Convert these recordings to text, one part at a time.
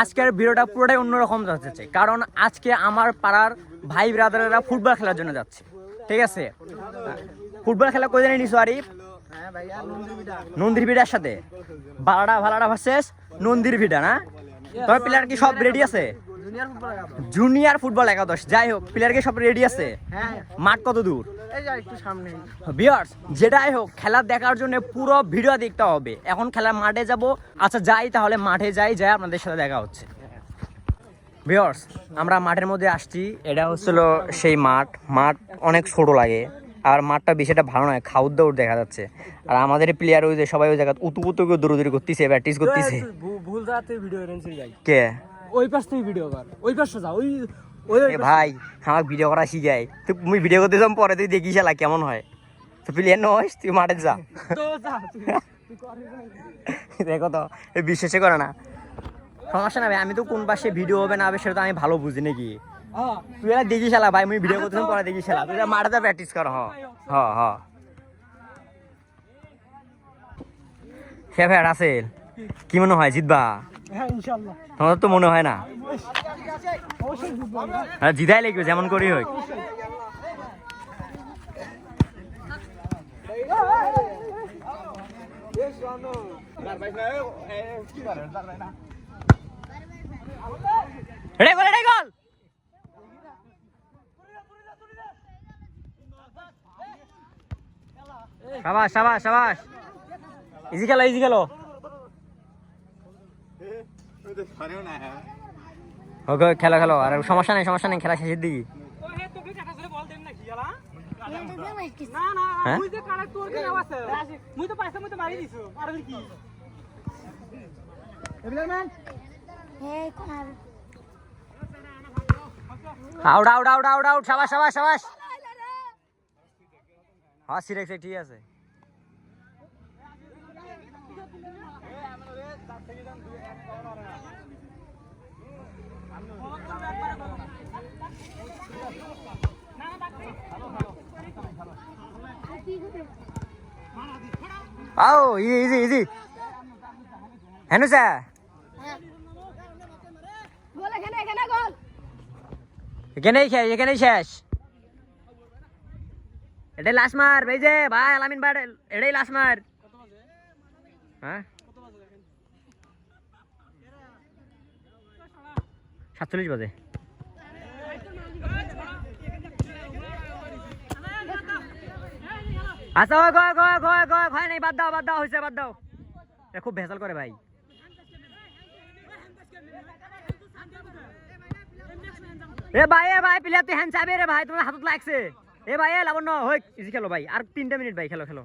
আজকের ভিডিওটা পুরোটাই অন্যরকম যাচ্ছে। কারণ আজকে আমার পাড়ার ভাই ব্রাদারেরা ফুটবল খেলার জন্য যাচ্ছে। ঠিক আছে? ফুটবল খেলা কোথায় নিছো, আরিফ? নন্দির ভিডার সাথে। ভালাডা ভালাডা ভার্সেস নন্দির ভিডা না? তবে প্লেয়ার কি সব রেডি আছে? জুনিয়র ফুটবল জুনিয়র ফুটবল একাদশ। যাই হোক প্লেয়ার কি সব রেডি আছে? হ্যাঁ। মাঠ কত দূর? এই যা একটু সামনে। বিয়ার্স যেটাই হোক খেলা দেখার জন্য পুরো ভিডিও দেখতে হবে। এখন খেলার মাঠে যাব। আচ্ছা যাই তাহলে মাঠে যাই যাই আপনাদের সাথে দেখা হচ্ছে। বিয়ার্স আমরা মাঠের মধ্যে আসছি। এটা হচ্ছিল সেই মাঠ। মাঠ অনেক ছোট লাগে। আর মাঠটা বেশি একটা ভালো নয় খাউদ দৌড় দেখা যাচ্ছে। আর আমাদের প্লেয়ার ওই যে সবাই ওই জায়গা উতু পুতু করে দৌড়দৌড়ি করতেছে প্র্যাকটিস করতেছে। ভুল ভিডিও কে? ওই পাশ থেকে ভিডিও কর। ওই পাশে যা ওই ভাই আমাকে ভিডিও করা শিখাই তুই ভিডিও করতে যাম পরে তুই দেখিস শালা কেমন হয়। তো প্লেয়ার নয় তুই মাঠে যা। যা দেখো তো বিশ্বাসই করে না। সমস্যা না ভাই আমি তো কোন পাশে ভিডিও হবে না হবে সেটা তো আমি ভালো বুঝি নাকি? হ্যাঁ। তুই এলা দেখিস শালা ভাই মুই ভিডিও করতেছিলাম পরে দেখিস শালা। তুই মাঠে প্র্যাকটিস কর হ। হ হ। হ্যাঁ ভাই রাসেল। কি মনে হয় জিতবা? হ্যাঁ তোমার তো মনে হয় না? জিতবো জিতাই লাগবে যেমন করি হোক। গোল গোল! সাবাস সাবাস সাবাস। ইজি খেলো ইজি খেলো। খেলো খেলো। আর সমস্যা নেই সমস্যা নেই, খেলা শেষের দিকে। হ্যাঁ? আউট হ্যাঁ সিরেক্স, ঠিক আছে। আও ইজি ইজি ইজি হেনু স্যার গোল এখানে এখানে গোল এখানেই শেষ এখানেই শেষ এটাই লাস্ট মার ভাই যে ভাই আলামিন ভাই এটাই লাস্ট মার হ্যাঁ সাতচল্লিশ বাজে। আচ্ছা ওই গয় গয় গয় গয় হয় নাই, বাদ দাও বাদ দাও, হয়েছে, বাদ দাও। এ, খুব ভেজাল করে ভাই। এ ভাই এ, ভাই প্লেয়ার তুই হ্যান্ড চাবে রে ভাই, তোমার হাতত লাগছে। এ, ভাই, এ, লাবণ্য, হই ইজি খেলো ভাই, আর তিনটা মিনিট ভাই, খেলো খেলো।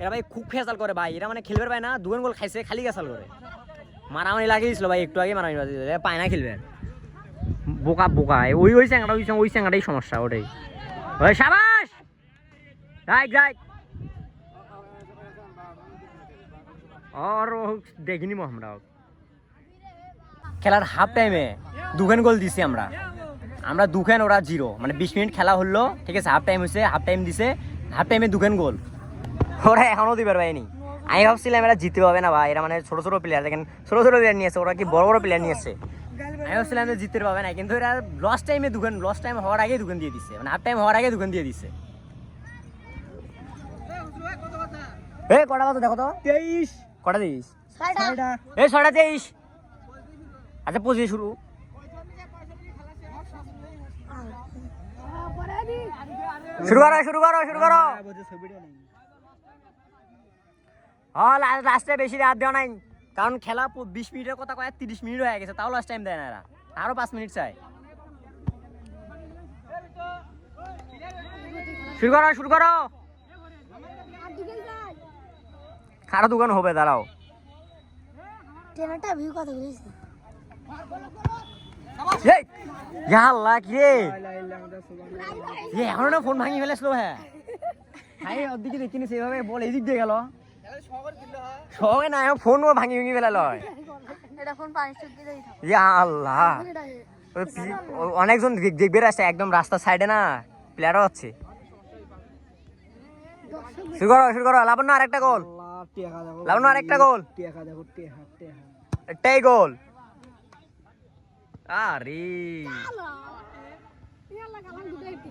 এরা ভাই খুব ফেসাল করে ভাই, এরা মানে খেলবে ভাই না দুজন গোল খাইছে, খালি গেছাল করে। মারামারি লাগিয়েছিল ভাই, একটু আগে মারামারি বাজিয়েছিল এ পায় না খেলবে। বোকা বোকা। ওই ওই চ্যাংড়া ওই ওই চ্যাংড়াটাই সমস্যা, ওটাই। ওই সাবাস! যাই যাই দেখিনি আমরা খেলার হাফ টাইমে দুখান গোল দিছি আমরা। আমরা দুখান ওরা জিরো মানে বিশ মিনিট খেলা হলো, ঠিক আছে হাফ টাইম হয়েছে হাফ টাইম দিছে হাফ টাইমে দুখান গোল ওরা এখনও দিবার পাইনি আমি ভাবছিলাম এরা জিততে পাবে না ভাই এরা মানে ছোট ছোট প্লেয়ার দেখেন ছোট ছোট প্লেয়ার নিয়েছে ওরা কি বড় বড় প্লেয়ার নিয়েছে আমি ভাবছিলাম যে জিততে পারবে না কিন্তু এরা লস টাইমে দুখান লস টাইম হওয়ার আগেই দুখান দিয়ে দিচ্ছে মানে হাফ টাইম হওয়ার আগে দুখান দিয়ে দিচ্ছে এ কটা কত দেখো তো তেইশ কটা ছয়টা এই ছটা তেইশ আচ্ছা পঁচিশ শুরু শুরু করো শুরু করো শুরু করো হ্যাঁ লাস্টে বেশি রাত দেওয়া নাই। কারণ খেলা বিশ মিনিটের কথা কয় তিরিশ মিনিট হয়ে গেছে তাও লাস্ট টাইম দেয় না এরা। আরও পাঁচ মিনিট চাই। শুরু করো শুরু করো। খারাপ দোকান হবে দাঁড়াও। ট্রেনারটা ভিউ কত গেছে আল্লাহ কি রে? এখনও না ফোন ভাঙি ফেলেছিল হ্যাঁ। ভাই ওদিকে দেখিনি সেভাবে বল এদিক দিয়ে গেল। না ফোন ভাঙি ভাঙি দিতাম ইয়া আল্লাহ। অনেকজন দেখবে রাস্তা একদম রাস্তার সাইডে না প্লেয়ারও হচ্ছে শুরু করো শুরু করো লাবণ্য আরেকটা গোল লাবণ্য আরেকটা গোল এটাই গোল আরে।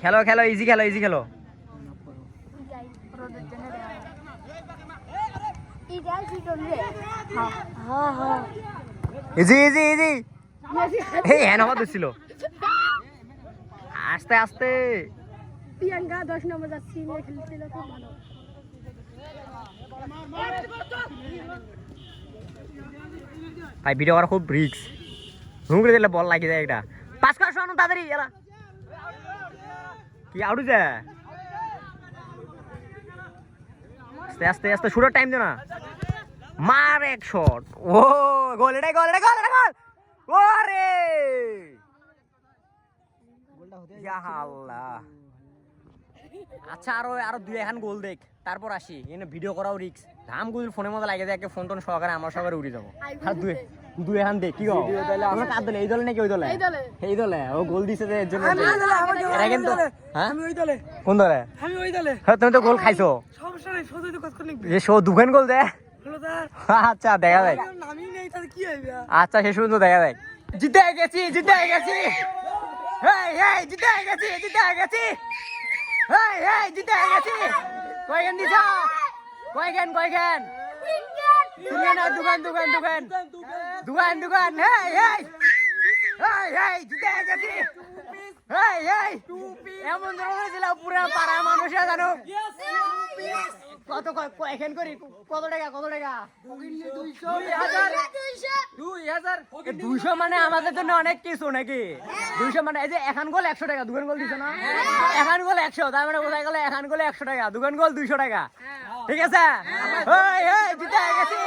খেলো খেলো ইজি খেলো ইজি খেলো যাই রোদের জন্য ই যাই ফিটন রে হ্যাঁ হ্যাঁ হ্যাঁ ইজি ইজি ইজি। এই হ্যাঁ দিছিল। আস্তে আস্তে। প্রিয়াঙ্কা দশ নম্বর যাচ্ছি খেলছিল খুব ভালো। ভাই ভিডিও করা খুব রিক্স হুম করে দিলে বল লাগি যায় একটা। পাস করা শোনো তাড়াতাড়ি কি আউট যায় আস্তে আস্তে আস্তে শুরু টাইম দে না। মার এক শট ও গোল এটা গোল এটা গোল এটা গোল ওরে আল্লাহ। আচ্ছা আরও আরও দুই এখন গোল দেখ। তারপর আসি। এনে ভিডিও করাও রিক্স ধাম গুলির ফোনের মধ্যে লাগে যায় ফোন টোন সহকারে আমার সহকারে উড়ে যাব। আর দুই দুই এখন দেখ কি গো আমরা কার দলে? এই দলে নাকি ওই দলে? এই দলে। ও গোল দিছে যে এর জন্য আমি ওই দলে, এরা কিন্তু হ্যাঁ? আমি ওই দলে। কোন দলে? আমি ওই দলে। হ্যাঁ তুমি তো গোল খাইছো। সমস্যা নেই শুধু তো কষ্ট নিবি যে শো দুখান গোল দে। আচ্ছা দেখা যায় নামই নেই তাহলে কি হইবে? আচ্ছা শেষ পর্যন্ত দেখা যায় জিতে গেছি জিতে গেছি। হেই হেই জিতে গেছি জিতে গেছি। হেই হেই জিতে গেছি। কয়খান দিছ? কয়খান কয়খান? তিনখান আর দোকান দোকান দোকান হেই হেই। হেই হেই জিতে গেছি। হেই হেই। এমন ধরনের ছিল পুরা পাড়ার মানুষরা জানো। কত কয়খান করি কত টাকা কত টাকা? দুইশো মানে আমাদের জন্য অনেক কিছু নাকি? দুইশো মানে এই যে এখন গোল একশো টাকা দুখান গোল দিছো না? এখন গোল একশো তার মানে বোঝা গেল এখন গোলে একশো টাকা দুখান গোল দুইশো টাকা। ঠিক আছে? ওই, জিতে গেছি।